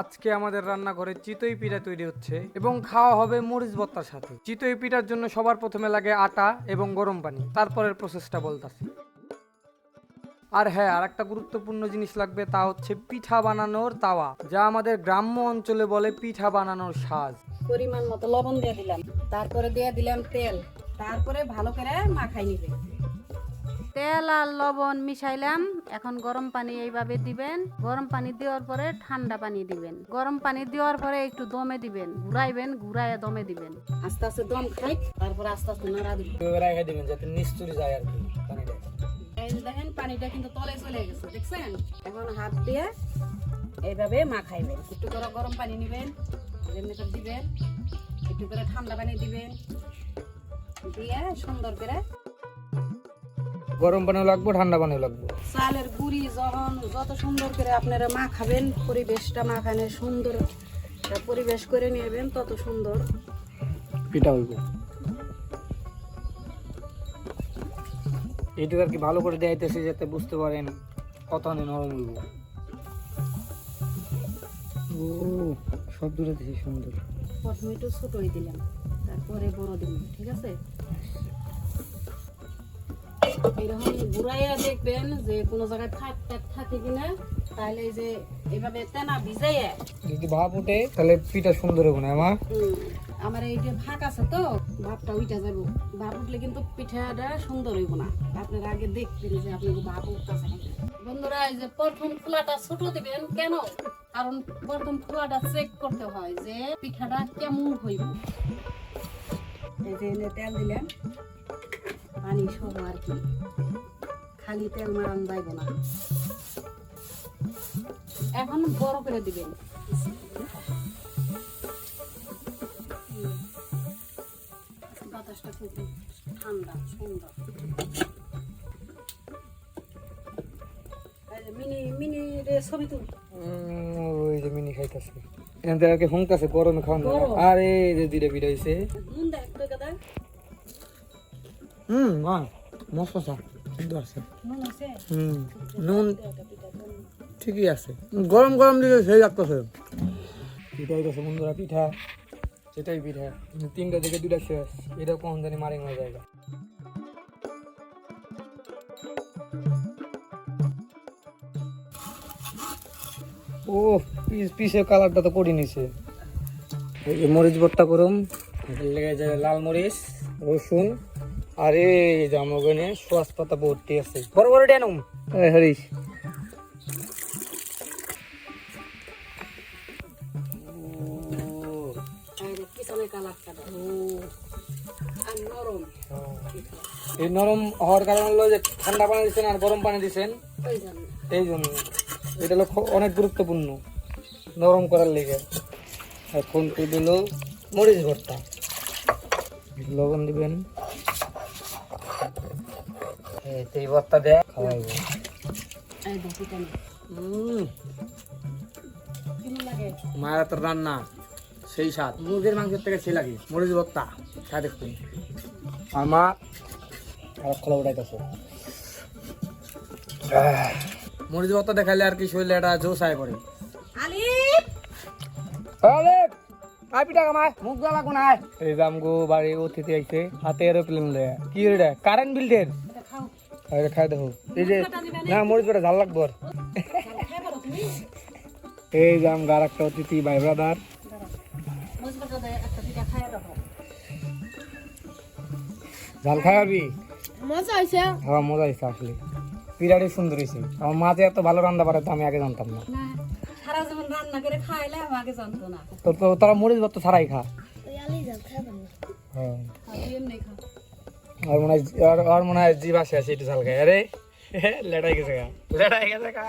আজকে আমাদের রান্নাঘরে চিতই পিঠা তৈরি হচ্ছে এবং খাওয়া হবে মরিচ ভর্তার সাথে। চিতই পিঠার জন্য সবার প্রথমে লাগে আটা এবং গরম পানি, তারপরের প্রসেসটা বলতাছি। আর হ্যাঁ আর একটা গুরুত্বপূর্ণ জিনিস লাগবে তা হচ্ছে পিঠা বানানোর তাওয়া, যা আমাদের গ্রাম্য অঞ্চলে বলে পিঠা বানানোর সাজ। পরিমাণ মতো লবণ দিয়ে দিলাম, তারপরে দিয়ে দিলাম তেল, তারপরে ভালো করে মাখাই নিবে। তেল আর লবণ মিশাইলাম। এখন গরম পানি এইভাবে দিবেন। গরম পানি দেওয়ার পরে ঠান্ডা পানি দিবেন। গরম পানি দেওয়ার পরে একটু দমে দিবেন। ঘুরাইবেন ঘুরাইয়া দমে দিবেন। আস্তে আস্তে দম খাই তারপরে আস্তে আস্তে নাড়া দিবেন। দিবেন যাতে নিস্তুরি যায় আর কি পানিটা। দেখেন পানিটা কিন্তু তলে চলে গেছে দেখছেন? এখন হাত দিয়ে এইভাবে মাখাইবেন। একটু করে গরম পানি নেবেন এমনি করে দিবেন। একটু করে ঠান্ডা পানি দিবেন। দিয়ে সুন্দর করে গরম পানিও লাগবে ঠান্ডা পানিও লাগবে। চালের গুড়ি যখন যত সুন্দর করে আপনারা মাখাবেন পরিবেশটা মাখানে সুন্দর পরিবেশ করে নেবেন তত সুন্দর। পিঠা হইব। এইটুকু আর কি ভালো করে দেখাইতেছি যাতে বুঝতে পারেন কতখানি নরম হইব। ও সব দূরে সুন্দর। প্রথমে একটু ছোটই দিলাম তারপরে বড় দিলাম ঠিক আছে? এরকম ঘুরাইয়া দেখবেন যে কোনো জায়গায় ফাঁক টাক থাকে কিনা তাহলে যে এভাবে তেনা ভিজাইয়া। যদি ভাব উঠে তাহলে পিঠা সুন্দর হবে না মা? আমার এই যে ফাঁক আছে তো ভাবটা উইটা যাব। ভাব উঠলে কিন্তু পিঠাটা সুন্দর হইব না। আপনারা আগে দেখবেন যে আপনি ভাব উঠতেছে বন্ধুরা এই যে প্রথম খোলাটা ছোট দিবেন কেন? কারণ প্রথম খোলাটা চেক করতে হয় যে পিঠাটা কেমন হইব। এই যে তেল দিলেন পানি সহ আর কি। খালি তেল মারান যাইব না। এখন বড় করে দিবেন। বাতাসটা খুব ঠান্ডা সুন্দর। মিনি মিনি রে ছবি তুল। ওই যে মিনি খাইতেছে। এখান থেকে আর গরমে খাওয়ান যে দিলে পিঠা হুম মা মশলা সুন্দর আছে হুম নুন ঠিকই আছে গরম গরম দিকে সেই লাগতেছে পিঠাই গেছে বন্ধুরা পিঠা সেটাই পিঠা তিনটা থেকে দুটা শেষ এটা কোন জানি মারি মারা জায়গা ও পিস পিসের কালারটা তো করে নিছে এই মরিচ ভর্তা করুম লেগে যায় লাল মরিচ রসুন আর যে আমার পাতা ভর্তি আছে। বড় বড় ডেনুম হরিশ। এই নরম হওয়ার কারণ হলো যে ঠান্ডা পানি দিচ্ছেন আর গরম পানি দিচ্ছেন এই জন্য। এটা হলো খুব- অনেক গুরুত্বপূর্ণ নরম করার লেগে। এখন দিল মরিচ ভর্তা। লবণ দিবেন। এই তো এই ভর্তা দেয় খাওয়াইব মায়ের তো রান্না সেই স্বাদ। মুরগির মাংসের থেকে সেই লাগে মরিচ ভর্তা খা দেখুন আর মা আর খোলা উঠাইতেছে। মরিচ ভর্তা দেখাইলে আর কি শরীরে একটা জোশ আয় পড়ে। আলিফ! মুখ এই বাড়ি অতিথি আইছে হাতে এরোপ্লেন লয়ে। কি রে কারেন্ট এটা খাও আরে খাই দেখো। এই যে না মরিচ বেটা ঝাল লাগবো এই যে আমগো আর একটা অতিথি ভাই ব্রাদার পিঠা খাই ঝাল মজা হয়েছে। হ্যাঁ মজা হয়েছে আসলে। পিঠাটি সুন্দর হয়েছে। আমার মা যে এত ভালো রান্না পারে তো আমি আগে জানতাম না। না সারা জীবন রান্না করে খাইলে আমাকে জানতো না। তোর তো তোরা মরিচ ভর্তা ছাড়াই খা। হ্যাঁ। আর মনে হয় আর- মনে হয় জিভ আসে আছে একটু ঝাল আরে লেটাই গেছে গা লেটাই গেছে গা